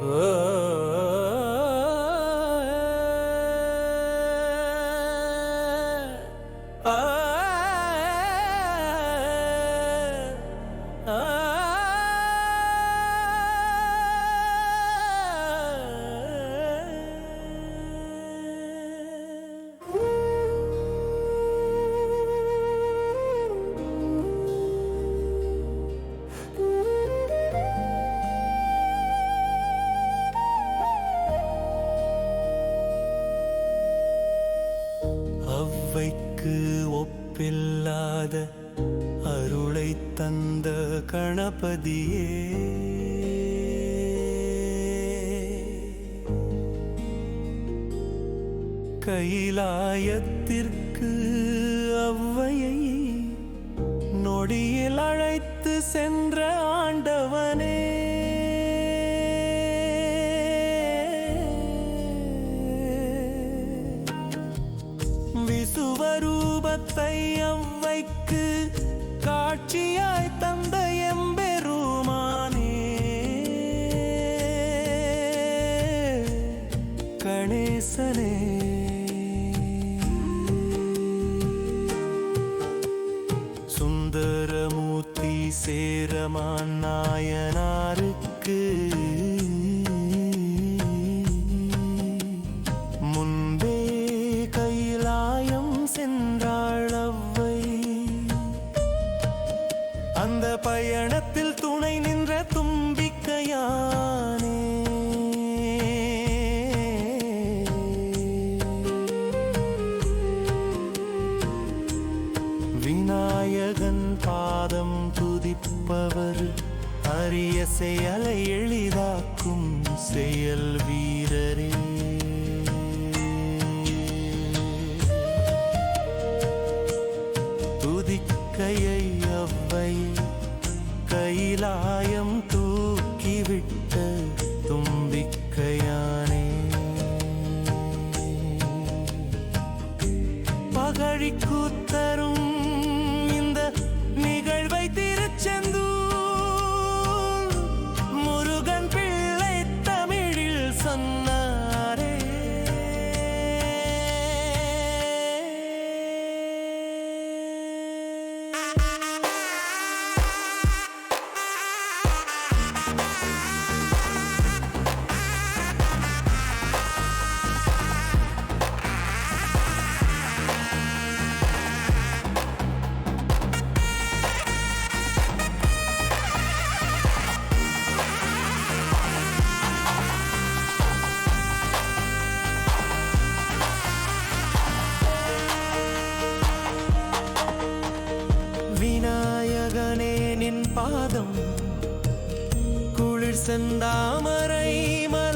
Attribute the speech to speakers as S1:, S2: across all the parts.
S1: Oh. அவ்வைக்கு ஒப்பில்லாத அருளை தந்த கணபதியே. கைலாயத்திற்கு அவ்வையை நொடியில் அழைத்து சென்ற ஆண்டவனே. விசுவரூபத்தை அவ்வைக்கு காட்சியாய் தந்த எம்பெருமானே. கணேசனே. பயணத்தில் துணை நின்ற தும்பிக்கையானே. விநாயகன் பாதம் துதிப்பவர் அரிய செயலை எளிதாக்கும் செயல் வீரரே. துதிக்கையை கைலாயம். குளிர் செந்தாமரை மலர்ச்சியே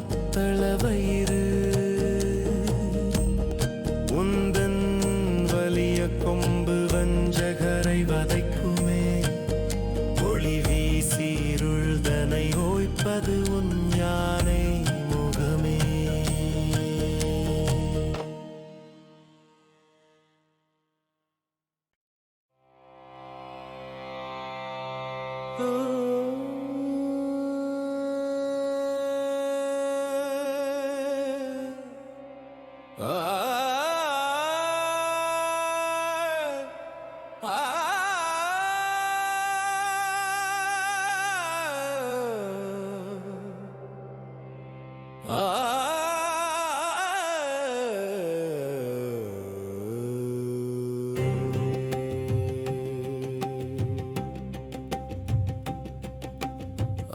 S1: மத்தள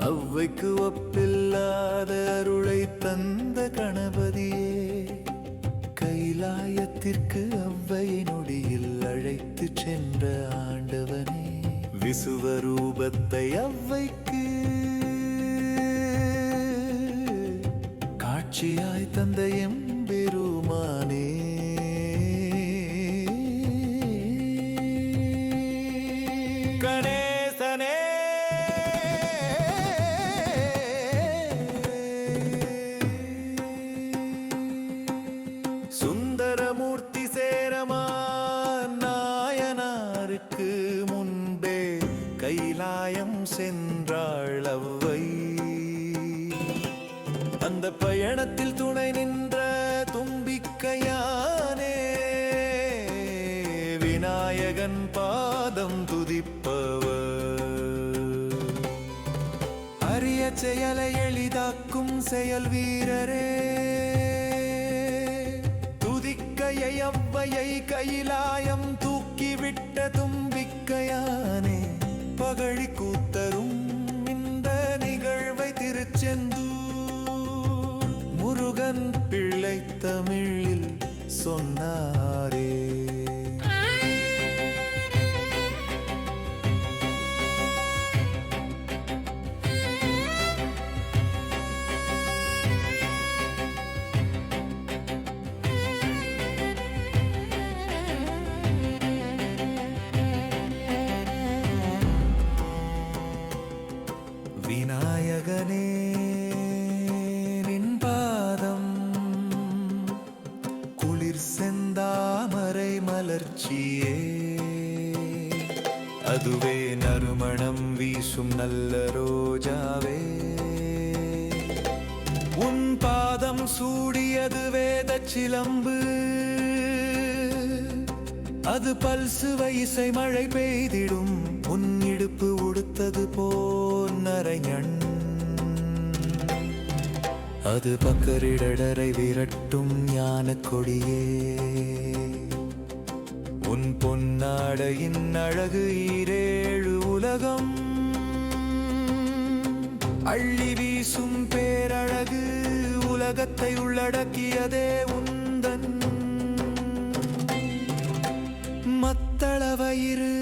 S2: அவ்வைக்கு ஒப்பில்லாத அருளை தந்த கணவர் இதயத்திற்கு அவ்வையை நொடியில் அழைத்து சென்ற ஆண்டவனே. விசுவரூபத்தை அவ்வைக்கு காட்சியாய் தந்த பெருமானே சென்றாள் அவ்வை. அந்த பயணத்தில் துணை நின்ற தும்பிக்கையானே விநாயகன் பாதம் துதிப்பவர். அரிய செயலை எளிதாக்கும் செயல் வீரரே துதிக்கையை அவ்வையை கைலாயம் தூக்கிவிட்ட தும்பிக்கையான. விநாயகனே நின் பாதம். குளிர் செந்தாமரை மலர்ச்சியே. அதுவே நறுமணம் வீசும் நல்ல ரோஜாவே. உன் பாதம் சூடியது வேத சிலம்பு. அது பல்சுவை இசை மழை பெய்திடும். இடுப்பு உடுத்தது போன் அது பக்கரிடரை விரட்டும் ஞான கொடியே உன் பொன்னாடையின் அழகு ஈரேழு உலகம். அள்ளி வீசும் பேரழகு உலகத்தை உள்ளடக்கியதே உந்தன். மத்தளவயிறு